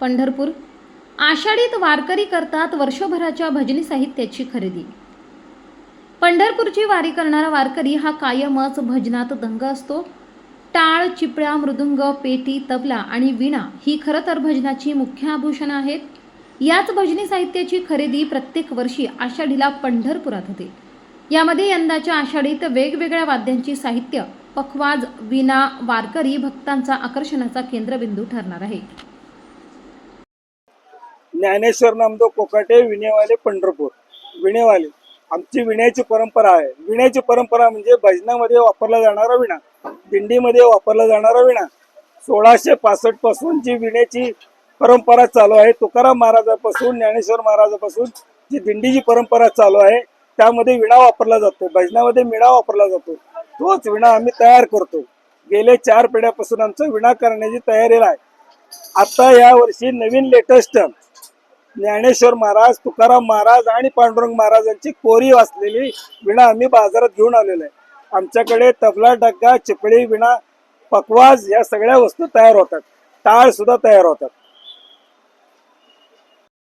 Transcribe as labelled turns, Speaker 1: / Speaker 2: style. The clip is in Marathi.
Speaker 1: पंढरपूर. आषाढीत वारकरी करतात वर्षभराच्या भजनी साहित्याची खरेदी. पंढरपूरची वारी करणारा वारकरी हा कायमच भजनात दंग असतो. टाळ चिपळ्या मृदुंग पेटी तबला आणि विणा ही खरं तर भजनाची मुख्य आभूषणं आहेत. याच भजनी साहित्याची खरेदी प्रत्येक वर्षी आषाढीला पंढरपुरात होते. यामध्ये यंदाच्या आषाढीत वेगवेगळ्या वाद्यांची साहित्य पखवाज विना वारकरी भक्तांचा आकर्षणाचा केंद्रबिंदू ठरणार आहे.
Speaker 2: ज्ञानेश्वर नामदेव कोकाटे विणेवाले पंढरपूर. विणेवाले. आमची विण्याची परंपरा आहे. विण्याची परंपरा म्हणजे भजनामध्ये वापरला जाणारा विणा. दिंडीमध्ये वापरला जाणारा विणा. सोळाशे पासष्टपासून जी विण्याची परंपरा चालू आहे तुकाराम महाराजापासून ज्ञानेश्वर महाराजापासून जी दिंडीची परंपरा चालू आहे त्यामध्ये विणा वापरला जातो. भजनामध्ये विणा वापरला जातो. तोच विणा आम्ही तयार करतो. गेल्या चार पिढ्यापासून आमचं विणा करण्याची तयारी आहे. आता या वर्षी नवीन लेटेस्ट ज्ञानेश्वर महाराज तुकाराम महाराज आणि पांडुरंग महाराजांची कोरी वाचलेली विणा आम्ही बाजारात घेऊन आलेलो आहे. आमच्याकडे तबला डग्गा चिपळी विणा पकवाज या सगळ्या वस्तू तयार होतात. टाळ सुद्धा तयार होतात.